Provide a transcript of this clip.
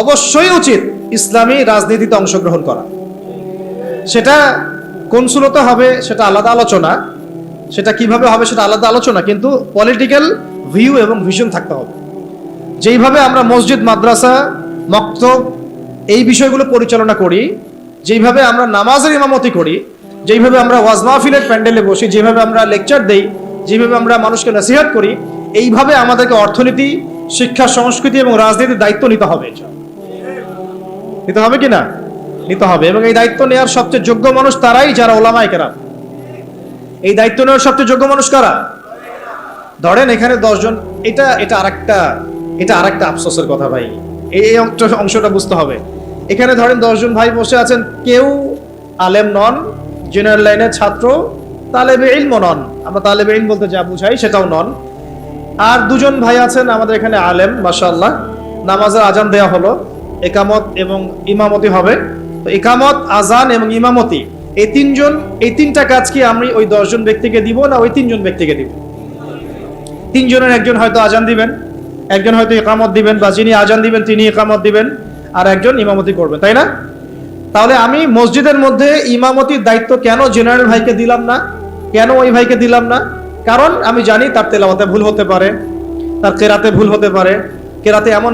অবশ্যই উচিত ইসলামী রাজনীতিতে অংশগ্রহণ করা। সেটা কোন সুরতে হবে সেটা আলাদা আলোচনা। সেটা কীভাবে হবে সেটা আলাদা আলোচনা, কিন্তু পলিটিক্যাল ভিউ এবং ভিশন থাকতে হবে। যেইভাবে আমরা মসজিদ, মাদ্রাসা মক্ত এই বিষয়গুলো পরিচালনা করি, যেইভাবে আমরা নামাজের ইমামতি করি, যেইভাবে আমরা ওয়াজ মাহফিলের প্যান্ডেলে বসি যেভাবে আমরা লেকচার দেই যেভাবে আমরা মানুষকে নসিহাত করি, এইভাবে আমাদেরকে অর্থনীতি শিক্ষা, সংস্কৃতি এবং রাজনীতির দায়িত্ব নিতে হবে। নিতে হবে কি না? নিতে হবে এবং এই দায়িত্ব নেওয়ার সবচেয়ে যোগ্য মানুষ তারাই যারা ওলামায় কেরাম। এই দায়িত্ব নেওয়ার সবচেয়ে যোগ্য মানুষ কারা? ধরেন এখানে দশজন এটা এটা আরেকটা এটা আরেকটা আফসোসের কথা ভাই। এই এই অংশ- অংশটা বুঝতে হবে। এখানে ধরেন দশজন ভাই বসে আছেন, কেউ আলেম নন জেনারেল লাইনের ছাত্র, তালেবে ইলম নন। আমরা তালেবে ইলম বলতে যা বুঝাই সেটাও নন। আর দুজন ভাই আছেন আমাদের এখানে আলেম, মাশাআল্লাহ। নামাজের আজান দেয়া হলো। একামত এবং ইমামতি হবে। তো একামত, আজান এবং ইমামতি, এই তিনজন, এই তিনটা কাজ কি আমি ওই দশজন ব্যক্তিকে দিব না ওই তিনজন ব্যক্তিকে দিব? তিনজনের একজন হয়তো আজান দিবেন, একজন হয়তো একামত দিবেন বা যিনি আজান দিবেন তিনি একামত দিবেন, আর একজন ইমামতি করবেন, তাই না? তাহলে আমি মসজিদের মধ্যে ইমামতির দায়িত্ব কেন জেনারেল ভাইকে দিলাম না? কেন ওই ভাইকে দিলাম না? কারণ আমি জানি তার তেলাওয়াতে ভুল হতে পারে, তার কেরাতে ভুল হতে পারে। কেরাতে এমন